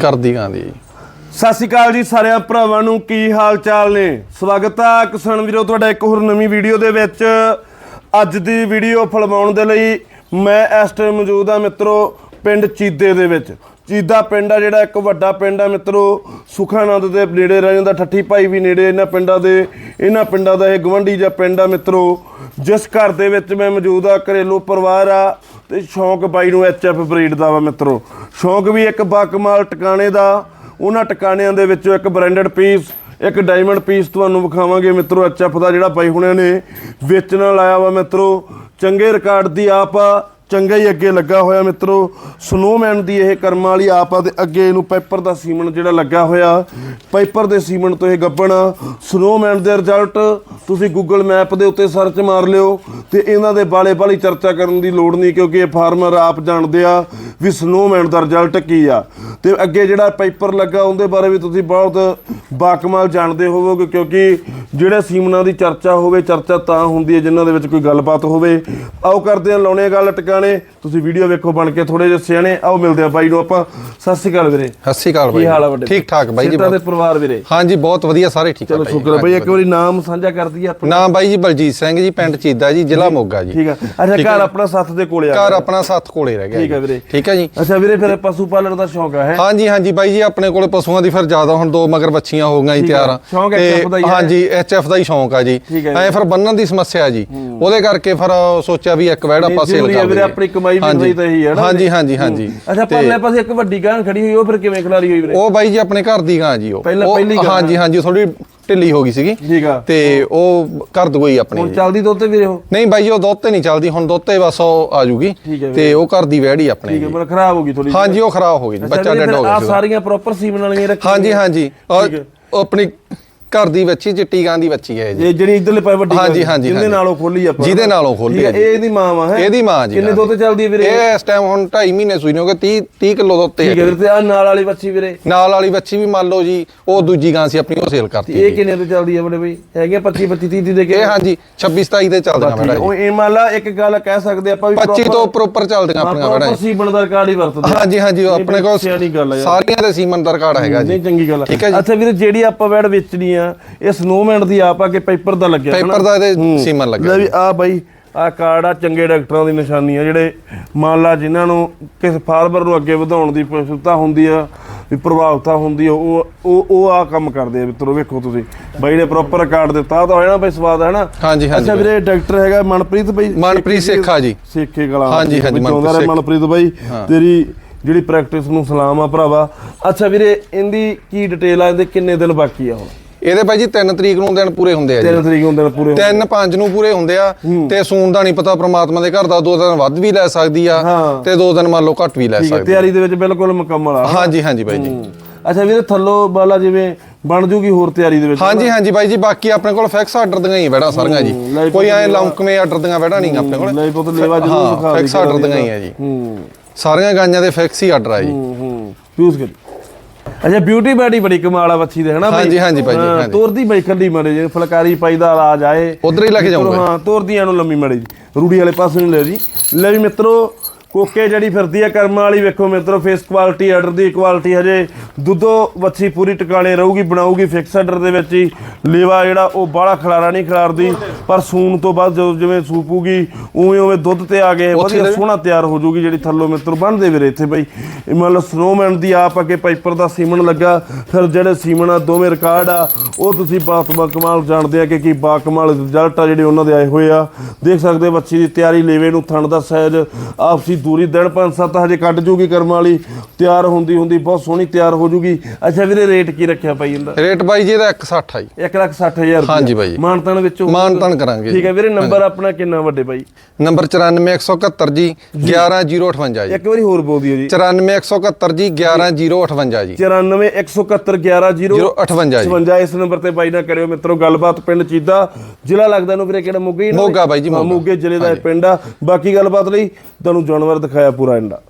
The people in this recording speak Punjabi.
ਕਰਦੀ ਗਾਂਦੀ ਜੀ ਸਤਿ ਸ਼੍ਰੀ ਅਕਾਲ ਜੀ ਸਾਰਿਆਂ ਭਰਾਵਾਂ ਨੂੰ, ਕੀ ਹਾਲ ਚਾਲ ਨੇ? ਸਵਾਗਤ ਆ ਕਿਸਾਨ ਵੀਰੋ, ਤੁਹਾਡਾ ਇੱਕ ਹੋਰ ਨਵੀਂ ਵੀਡੀਓ ਦੇ ਵਿੱਚ। ਅੱਜ ਦੀ ਵੀਡੀਓ ਫਲਵਾਉਣ ਦੇ ਲਈ ਮੈਂ ਇਸ ਟਾਈਮ ਮੌਜੂਦ ਹਾਂ ਮਿੱਤਰੋ, ਪਿੰਡ ਚੀਦੇ ਦੇ ਵਿੱਚ। ਚੀਦਾ ਪਿੰਡ ਆ ਜਿਹੜਾ ਇੱਕ ਵੱਡਾ ਪਿੰਡ ਆ ਮਿੱਤਰੋ, ਸੁਖਾਨੰਦ ਦੇ ਨੇੜੇ ਰਹਿ ਜਾਂਦਾ, ਠੱਠੀ ਭਾਈ ਵੀ ਨੇੜੇ ਇਹਨਾਂ ਪਿੰਡਾਂ ਦੇ, ਇਹਨਾਂ ਪਿੰਡਾਂ ਦਾ ਇਹ ਗਵੰਡੀ ਜਿਹਾ ਪਿੰਡ ਆ ਮਿੱਤਰੋ। ਜਿਸ ਘਰ ਦੇ ਵਿੱਚ ਮੈਂ ਮੌਜੂਦ ਆ, ਘਰੇਲੂ ਪਰਿਵਾਰ ਆ, ਤੇ ਸ਼ੌਂਕ ਬਾਈ ਨੂੰ ਐਚਐਫ ਬਰੀਡ ਦਾ ਵਾ ਮਿੱਤਰੋ। ਸ਼ੌਂਕ ਵੀ ਇੱਕ ਬਾਕਮਾਲ ਟਿਕਾਣੇ ਦਾ, ਉਹਨਾਂ ਟਿਕਾਣਿਆਂ ਦੇ ਵਿੱਚੋਂ ਇੱਕ ਬ੍ਰਾਂਡਡ ਪੀਸ ਇੱਕ ਡਾਇਮੰਡ ਪੀਸ ਤੁਹਾਨੂੰ ਵਿਖਾਵਾਂਗੇ ਮਿੱਤਰੋ ਐਚਐਫ ਦਾ ਜਿਹੜਾ ਬਾਈ ਹੁਣਿਆਂ ਨੇ ਵੇਚਣ ਲਾਇਆ ਵਾ ਮਿੱਤਰੋ। ਚੰਗੇ ਰਿਕਾਰਡ ਦੀ ਆਪ ਆ ਚੰਗਾ ਹੀ ਅੱਗੇ ਲੱਗਾ ਹੋਇਆ ਮਿੱਤਰੋ। ਸਨੋਮੈਨ ਦੀ ਇਹ ਕਰਮਾਂ ਵਾਲੀ ਆਪ ਆ ਤੇ ਅੱਗੇ ਇਹਨੂੰ ਪਾਈਪਰ ਦਾ ਸੀਮਨ ਜਿਹੜਾ ਲੱਗਾ ਹੋਇਆ। ਪਾਈਪਰ ਦੇ ਸੀਮਨ ਤੋਂ ਇਹ ਗੱਬਣ। ਸਨੋਮੈਨ ਦੇ ਰਿਜ਼ਲਟ ਤੁਸੀਂ ਗੂਗਲ ਮੈਪ ਦੇ ਉੱਤੇ ਸਰਚ ਮਾਰ ਲਿਓ ਤੇ ਇਹਨਾਂ ਦੇ ਬਾਲੇ ਬਾਲੀ ਚਰਚਾ ਕਰਨ ਦੀ ਲੋੜ ਨਹੀਂ ਕਿਉਂਕਿ ਇਹ ਫਾਰਮਰ ਆਪ ਜਾਣਦੇ ਆ ਵੀ ਸਨੋਮੈਨ ਦਾ ਰਿਜ਼ਲਟ ਕੀ ਆ। ਤੇ ਅੱਗੇ ਜਿਹੜਾ ਪਾਈਪਰ ਲੱਗਾ ਉਹਦੇ ਬਾਰੇ ਵੀ ਤੁਸੀਂ ਬਹੁਤ ਬਾਕਮਾਲ ਜਾਣਦੇ ਹੋਵੋਗੇ ਕਿਉਂਕਿ ਜਿਹੜੇ ਸੀਮਨਾਂ ਦੀ ਚਰਚਾ ਹੋਵੇ ਚਰਚਾ ਤਾਂ ਹੁੰਦੀ ਹੈ ਜਿਨ੍ਹਾਂ ਦੇ ਵਿੱਚ ਕੋਈ ਗੱਲਬਾਤ ਹੋਵੇ। ਆਓ ਕਰਦੇ ਆ ਲਾਉਣੇ ਗੱਲ ਟਿਕਾਣੇ। ਤੁਸੀਂ ਵੀਡੀਓ ਵੇਖੋ ਬਣ ਕੇ ਥੋੜੇ ਜਿਹੇ ਸਿਆਣੇ। ਆਓ ਮਿਲਦੇ ਆ ਬਾਈ ਨੂੰ ਆਪਾਂ। ਸਤਿ ਸ਼੍ਰੀ ਅਕਾਲ ਵੀਰੇ। ਸਤਿ ਸ਼੍ਰੀ ਅਕਾਲ ਬਾਈ ਕੀ ਹਾਲ ਆ ਵੱਡੇ ਠੀਕ ਠਾਕ ਬਾਈ ਜੀ ਸਿੱਟਾਂ ਦੇ ਪਰਿਵਾਰ ਵੀਰੇ। ਹਾਂਜੀ ਬਹੁਤ ਵਧੀਆ ਸਾਰੇ ਠੀਕ ਚਲੋ ਠਾਕ ਸ਼ੁਕਰ ਬਾਈ ਇੱਕ ਵਾਰੀ ਨਾਮ ਸਾਂਝਾ ਕਰ ਦਈਏ ਆਪਣਾ। ਨਾਮ ਬਾਈ ਜੀ ਬਲਜੀਤ ਸਿੰਘ ਜੀ ਪਿੰਡ ਚੀਦਾ ਜੀ ਜ਼ਿਲ੍ਹਾ ਮੋਗਾ ਜੀ। ਠੀਕ ਆ। ਅੱਛਾ ਘਰ ਆਪਣਾ ਸੱਤ ਦੇ ਕੋਲੇ ਆ ਘਰ ਆਪਣਾ ਸੱਤ ਕੋਲੇ ਰਹਿ ਗਿਆ ਠੀਕ ਜੀ। ਵੀਰੇ। ਠੀਕ ਹੈ ਜੀ। ਅੱਛਾ ਵੀਰੇ ਫਿਰ ਪਸ਼ੂ ਪਾਲਣ ਦਾ ਸ਼ੌਂਕ ਹੈ? ਹਾਂਜੀ ਹਾਂਜੀ ਬਾਈ ਜੀ ਆਪਣੇ ਕੋਲੇ ਪਸ਼ੂਆਂ ਦੀ ਫਿਰ ਜ਼ਿਆਦਾ ਹੁਣ ਦੋ ਮਗਰ ਬੱਚੀਆਂ ਹੋ ਗਈਆਂ ਜੀ ਆ। ਤਿਆਰ। ਹੈ। ਹਾਂਜੀ ਐਚਐਫ ਦਾ ਹੀ ਸ਼ੌਂਕ ਆ ਜੀ। ਐ ਫਿਰ ਬੰਨਣ ਦੀ ਸਮੱਸਿਆ ਜੀ। ਉਹਦੇ ਕਰਕੇ ਫਿਰ ਸੋਚਿਆ ਵੀ ਇੱਕ ਵੈੜ ਆਪਾਂ ਸੇਲ ਕਰ ਵੀਰੇ ਆਪਣੀ ਕਮਾਈ ਵੀ। ਹੋਈ ਤਾਂ ਇਹੀ ਹੈ ਨਾ ਹਾਂਜੀ ਹਾਂਜੀ ਹਾਂਜੀ। ਅੱਛਾ ਪਰਲੇ ਪਾਸੇ ਇੱਕ ਵੱਡੀ ਗਾਂ ਖੜੀ ਹੋਈ ਉਹ ਫਿਰ ਕਿਵੇਂ ਖਿਲਾਰੀ ਹੋਈ ਵੀਰੇ? ਉਹ ਬਾਈ ਜੀ ਆਪਣੇ ਘਰ ਦੀ ਗਾਂ ਜੀ ਉਹ। ਪਹਿਲਾਂ- ਉਹ- ਪਹਿਲੀ ਗਾਂ। ਹਾਂਜੀ ਹਾਂਜੀ ਥੋੜੀ ਢਿੱਲੀ ਹੋ ਗਈ ਸੀਗੀ। ਠੀਕ ਆ। ਤੇ ਉਹ ਕਰ ਦਗੋਈ ਆਪਣੀ ਹੁਣ ਜੀ। ਚੱਲਦੀ ਦੁੱਧ ਤੇ ਵੀਰੇ ਉਹ? ਨਹੀਂ ਬਾਈ ਜੀ ਉਹ ਦੁੱਧ ਤੇ ਨਹੀਂ ਚੱਲਦੀ ਹੁਣ ਦੁੱਧ ਤੇ ਬਸ ਉਹ ਆ ਜੂਗੀ। ਠੀਕ ਹੈ ਤੇ ਉਹ ਘਰ ਦੀ ਵੈੜੀ ਆਪਣੀ ਠੀਕ ਹੈ ਪਰ ਖਰਾਬ ਹੋ ਗਈ ਥੋੜੀ ਹਾਂਜੀ ਉਹ ਖਰਾਬ ਹੋ ਗਈ ਜੀ, ਬੱਚਾ ਡੈਡ ਹੋ ਗਿਆ ਆ ਸਾਰੀਆਂ ਪ੍ਰੋਪਰ ਸੀਮਨ ਵਾਲੀਆਂ ਰੱਖੀਆਂ ਹਾਂਜੀ ਹਾਂਜੀ। ਔਰ ਠੀਕ ਹੈ। ਉਹ ਆਪਣੀ ਘਰ ਦੀ ਬੱਚੀ ਚਿੱਟੀ ਗਾਂ ਦੀ ਬੱਚੀ ਹੈ ਜੀ। ਇਹ ਜਿਹੜੀ ਇਧਰਲੇ ਪਾਸੇ ਵੱਡੀ ਹਾਂਜੀ, ਹਾਂਜੀ, ਜਿਹਦੇ ਹਾਂਜੀ। ਨਾਲ ਖੋਲੀ ਆਪਾਂ ਜਿਹਦੇ ਨਾਲ ਖੋਲੀ ਠੀਕ ਹੈ ਹੈ ਇਹ ਇਹਦੀ ਮਾਂ ਵਾ ਹੈ? ਇਹਦੀ ਮਾਂ ਜੀ ਕਿੰਨੇ। ਦੁੱਧ ਚੱਲਦੀ ਹੈ ਵੀਰੇ? ਇਹ ਇਸ ਟਾਈਮ ਹੁਣ 2.5 ਮਹੀਨੇ ਸੂਈ ਨੇ ਹੋ ਗਏ 30 30 ਕਿਲੋ ਦੁੱਧ ਤੇ ਠੀਕ ਹੈ ਵੀਰੇ ਤੇ ਆ ਨਾਲ ਵਾਲੀ ਬੱਚੀ ਵੀਰੇ? ਨਾਲ ਵਾਲੀ ਬੱਚੀ ਵੀ ਮੰਨ ਲਓ ਜੀ ਉਹ ਦੂਜੀ ਗਾਂ ਸੀ ਆਪਣੀ ਉਹ ਸੇਲ ਕਰਤੀ ਇਹ। ਕਿੰਨੇ ਤੇ ਚੱਲਦੀ ਹੈ ਬੜੇ ਬਈ? ਹੈਗੀਆਂ 25 25 30 30 ਦੇ ਕੇ ਇਹ ਹਾਂਜੀ 26 27 ਤੇ ਚੱਲਦੀਆਂ। ਮੈਡਮ ਉਹ ਇਹ ਮੰਨ ਲਾ ਇੱਕ ਗੱਲ ਕਹਿ ਸਕਦੇ ਆਪਾਂ ਵੀ 25 ਤੋਂ ਉੱਪਰ ਚੱਲਦੀਆਂ ਆਪਣੀਆਂ ਮੈਡਮ ਪ੍ਰੋਪਰ ਸੀਮਨ ਦਾ ਰਿਕਾਰਡ ਹੀ ਵਰਤਦੇ ਹਾਂਜੀ ਹਾਂਜੀ ਉਹ ਆਪਣੇ ਕੋਲ ਸਿਆਣੀ ਗੱਲ ਆ ਯਾਰ। ਸਾਰੀਆਂ ਦੇ ਸੀਮਨ ਦਾ ਰਿਕਾਰਡ ਹੈਗਾ ਜੀ। ਨਹੀਂ ਚੰਗੀ ਗੱਲ ਠੀਕ ਹੈ ਜੀ। ਅੱਛਾ ਵੀਰੇ ਜਿਹੜੀ ਆਪਾਂ ਵੈੜ ਵੇਚਣੀ ਆ ਇਹ ਸਨੋਮੈਨ ਦੀ ਆਪ ਆ ਕੇ ਪੇਪਰ ਦਾ ਲੱਗਿਆ? ਪੇਪਰ ਦਾ ਇਹਦੇ ਸੀਮਨ ਲੱਗਾ ਲੈ ਵੀ ਆ ਬਾਈ ਆ ਕਾਰਡ ਆ ਚੰਗੇ ਡਾਕਟਰਾਂ ਦੀ ਨਿਸ਼ਾਨੀ ਆ ਜਿਹੜੇ ਮੰਨ ਲਾ ਜਿਨ੍ਹਾਂ ਨੂੰ ਕਿਸੇ ਫਾਰਮਰ ਨੂੰ ਅੱਗੇ ਵਧਾਉਣ ਦੀ ਪ੍ਰਸੁਤਾ ਹੁੰਦੀ ਆ ਵੀ ਪ੍ਰਭਾਵਤਾ ਹੁੰਦੀ ਆ ਉਹ ਉਹ ਉਹ ਆ ਕੰਮ ਕਰਦੇ ਆ ਮਿੱਤਰੋ ਵੇਖੋ ਤੁਸੀਂ। ਬਾਈ ਨੇ ਪ੍ਰੋਪਰ ਰਿਕਾਰਡ ਦਿੱਤਾ ਤਾਂ ਹੋਇਆ ਨਾ ਬਈ ਸਵਾਦ ਹੈ ਨਾ? ਹਾਂਜੀ ਹਾਂਜੀ ਅੱਛਾ ਵੀਰੇ ਡਾਕਟਰ ਹੈਗਾ ਮਨਪ੍ਰੀਤ ਬਾਈ ਮਨਪ੍ਰੀਤ ਸੇਖਾ ਜੀ। ਸੇਖੇ ਕਲਾ ਹਾਂਜੀ, ਹਾਂਜੀ, ਮਨਪ੍ਰੀਤ ਬਾਈ ਤੇਰੀ ਜਿਹੜੀ ਪ੍ਰੈਕਟਿਸ ਨੂੰ ਸਲਾਮ ਆ ਭਰਾਵਾ। ਅੱਛਾ ਵੀਰੇ ਇਹਦੀ ਕੀ ਡਿਟੇਲ ਆ ਇਹਦੇ ਕਿੰਨੇ ਦਿਨ ਬਾਕੀ ਆ ਹੁਣ? ਇਹਦੇ ਭਾਈ ਜੀ 3 ਤਰੀਕ ਨੂੰ ਦਿਨ ਪੂਰੇ ਹੁੰਦੇ ਆ ਜੀ। 3 ਤਰੀਕ ਨੂੰ ਦਿਨ ਪੂਰੇ 3 5 ਨੂੰ ਪੂਰੇ ਹੁੰਦੇ ਆ ਤੇ ਸੂਨ ਦਾ ਨਹੀਂ ਪਤਾ ਪ੍ਰਮਾਤਮਾ ਦੇ ਘਰ ਦਾ ਦੋ ਦਿਨ ਵੱਧ ਵੀ ਲੈ ਸਕਦੀ ਆ। ਤੇ ਦੋ ਦਿਨ ਮੰਨ ਲਓ ਘੱਟ ਵੀ ਲੈ ਸਕਦੀ ਤਿਆਰੀ ਦੇ ਵਿੱਚ ਬਿਲਕੁਲ ਮੁਕੰਮਲ ਆ। ਹਾਂਜੀ ਹਾਂਜੀ ਬਾਈ ਜੀ। ਅੱਛਾ ਵੀਰੇ ਥੱਲੋ ਬਾਲਾ ਜਿਵੇਂ ਬਣ ਜੂਗੀ ਹੋਰ ਤਿਆਰੀ ਦੇ ਵਿੱਚ? ਹਾਂਜੀ ਹਾਂਜੀ ਬਾਈ ਜੀ ਬਾਕੀ ਆਪਣੇ ਕੋਲ ਫਿਕਸ ਆਰਡਰ ਦੀਆਂ ਹੀ ਬੈੜਾ ਸਾਰੀਆਂ ਜੀ। ਕੋਈ ਐ ਲੌਂਕਵੇਂ ਆਰਡਰ ਦੀਆਂ ਬੈੜਾ ਨਹੀਂ ਆਪਣੇ ਕੋਲ। ਲੈ ਪੁੱਤ ਲੇਵਾ ਜਰੂਰ ਦਿਖਾ ਫਿਕਸ ਆਰਡਰ ਦੀਆਂ ਹੀ ਆ ਜੀ। ਹੂੰ। ਸਾਰੀਆਂ ਗਾਈਆਂ ਦੇ ਫਿਕਸ ਹੀ ਆਰਡਰ ਆ ਜੀ। ਹੂੰ ਹੂੰ। ਯੂਜ਼ ਕਰ। ਅੱਛਾ ਬਿਊਟੀ ਬਾਡੀ ਬੜੀ ਕਮਾਲ ਆ ਬੱਚੀ ਦੇ ਹਨਾ ਹਾਂਜੀ, ਹਾਂਜੀ ਬਾਈ ਜੀ। ਤੋਰਦੀ ਬਾਈ ਕੱਲੀ ਮੜੇ ਜੇ ਫਲਕਾਰੀ ਪਾਈ ਦਾ ਇਲਾਜ ਆਏ। ਉਧਰ ਹੀ ਲੈ ਕੇ ਜਾਊਂਗਾ। ਹਾਂ ਤੋਰਦੀਆਂ ਨੂੰ ਲੰਮੀ ਮੜੇ ਜੀ ਰੂੜੀ ਵਾਲੇ ਪਾਸੇ ਨੂੰ ਲੈ ਜੀ। ਲੈ ਵੀ ਮਿੱਤਰੋ ਕੋਕੇ ਜਿਹੜੀ ਫਿਰਦੀ ਆ ਕਰਮਾਂ ਵਾਲੀ ਵੇਖੋ ਮਿੱਤਰੋ ਫੇਸ ਕੁਆਲਿਟੀ ਆਰਡਰ ਦੀ ਕੁਆਲਿਟੀ ਹਜੇ ਦੁੱਧੋ ਵੱਛੀ ਪੂਰੀ ਟਿਕਾਣੇ ਰਹੂਗੀ ਬਣਾਊਗੀ ਫਿਕਸ ਆਰਡਰ ਦੇ ਵਿੱਚ ਹੀ। ਲੇਵਾ ਜਿਹੜਾ ਉਹ ਬਾਹਲਾ ਖਲਾਰਾ ਨਹੀਂ ਖਿਲਾਰਦੀ ਪਰ ਸੂਣ ਤੋਂ ਬਾਅਦ ਜਦੋਂ ਜਿਵੇਂ ਸੂਪੂਗੀ ਉਵੇਂ ਉਵੇਂ ਦੁੱਧ ਤੇ ਆ ਗਏ ਵਧੀਆ ਸੋਹਣਾ ਤਿਆਰ ਹੋ ਜੂਗੀ ਜਿਹੜੀ ਥੱਲੋਂ ਮਿੱਤਰ ਬਣਦੇ ਵੀਰੇ ਇੱਥੇ ਬਈ। ਇਹ ਮੰਨ ਲਓ ਸਨੋਮੈਨ ਦੀ ਆਪ ਅੱਗੇ ਪਾਈਪਰ ਦਾ ਸੀਮਨ ਲੱਗਾ ਫਿਰ ਜਿਹੜੇ ਸੀਮਨ ਆ ਦੋਵੇਂ ਰਿਕਾਰਡ ਆ ਉਹ ਤੁਸੀਂ ਬਾਤਮਾ ਕਮਾਲ ਜਾਣਦੇ ਆ ਕਿ ਕੀ ਬਾ ਕਮਾਲ ਰਿਜ਼ਲਟ ਆ ਜਿਹੜੇ ਉਹਨਾਂ ਦੇ ਆਏ ਹੋਏ ਆ। ਦੇਖ ਸਕਦੇ ਬੱਚੀ ਦੀ ਤਿਆਰੀ ਲੇਵੇ ਨੂੰ ਥਣ ਦਾ ਸਾਈਜ਼ ਆਪਸੀ ਦੂਰੀ ਦਿਨ ਪੰਜ ਸੱਤ ਹਜੇ ਕੱਢ ਜੂਗੀ ਕਰਮ ਵਾਲੀ ਤਿਆਰ ਹੁੰਦੀ ਹੁੰਦੀ ਬਹੁਤ ਸੋਹਣੀ ਤਿਆਰ ਹੋ ਜੂਗੀ। ਅੱਛਾ ਵੀਰੇ ਰੇਟ ਕੀ ਰੱਖਿਆ ਪਾਈ ਇਹਦਾ? ਰੇਟ ਬਾਈ ਜੀ ਇਹਦਾ 160 ਆ ਜੀ। 1 ਲੱਖ 60000 ਹਾਂਜੀ ਬਾਈ। ਮਾਨਤਨ ਵਿੱਚੋਂ ਮਾਨਤਨ ਕਰਾਂਗੇ ਠੀਕ ਹੈ ਵੀਰੇ ਨੰਬਰ ਆਪਣਾ ਕਿੰਨਾ ਵੱਡੇ ਬਾਈ ਨੰਬਰ 94171 ਜੀ 11058 ਜੀ। ਇੱਕ ਵਾਰੀ ਹੋਰ ਬੋਲ ਦਿਓ ਜੀ। 94171 ਜੀ 11058 ਜੀ। 94171110 058 ਜੀ। 55 ਇਸ ਨੰਬਰ ਤੇ ਬਾਈ ਨਾਲ ਕਰਿਓ ਮਿੱਤਰੋ ਗੱਲਬਾਤ ਪਿੰਡ ਚੀਦਾ। ਜ਼ਿਲ੍ਹਾ ਲੱਗਦਾ ਨੂੰ ਵੀਰੇ ਕਿਹੜਾ ਮੋਗੇ ਹੀ? ਮੋਗਾ ਬਾਈ ਜੀ, ਮੋਗਾ। ਜ਼ਿਲ੍ਹੇ ਦਾ ਪਿੰਡ ਆ। ਬਾਕੀ ਗੱਲਬਾਤ ਲਈ ਤੁਹਾਨੂੰ ਜਾਨਵਰ वर्ध खयापुरा अंडा